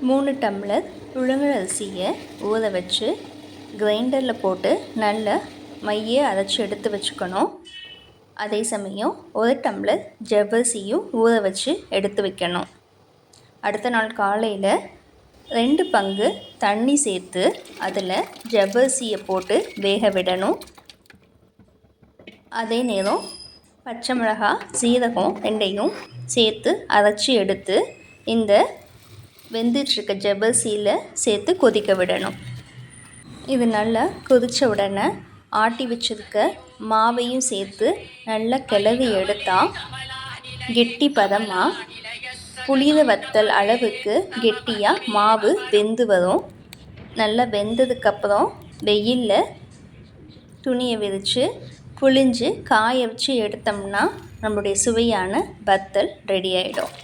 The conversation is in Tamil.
மூணு டம்ளர் புழுங்கல் அரிசியை ஊற வச்சு கிரைண்டரில் போட்டு நல்லா மைய அரைச்சி எடுத்து வச்சுக்கணும். அதே சமயம் ஒரு டம்ளர் ஜவ்வரிசியும் ஊற வச்சு எடுத்து வைக்கணும். அடுத்த நாள் காலையில் ரெண்டு பங்கு தண்ணி சேர்த்து அதில் ஜவ்வரிசியை போட்டு வேக விடணும். அதே நேரம் பச்சை மிளகாய் சீரகம் ரெண்டையும் சேர்த்து அரைச்சி எடுத்து இந்த வெந்துட்டுருக்க ஜவ்வரிசியில் சேர்த்து கொதிக்க விடணும். இது நல்லா கொதித்த உடனே ஆட்டி வச்சிருக்க மாவையும் சேர்த்து நல்லா கிளறி எடுத்தால் கெட்டி பதமாக புளித வத்தல் அளவுக்கு கெட்டியாக மாவு வெந்து வரும். நல்லா வெந்ததுக்கப்புறம் வெயிலில் துணியை விரித்து புளிஞ்சு காய வச்சு எடுத்தோம்னா நம்மளுடைய சுவையான வத்தல் ரெடி ஆகிடும்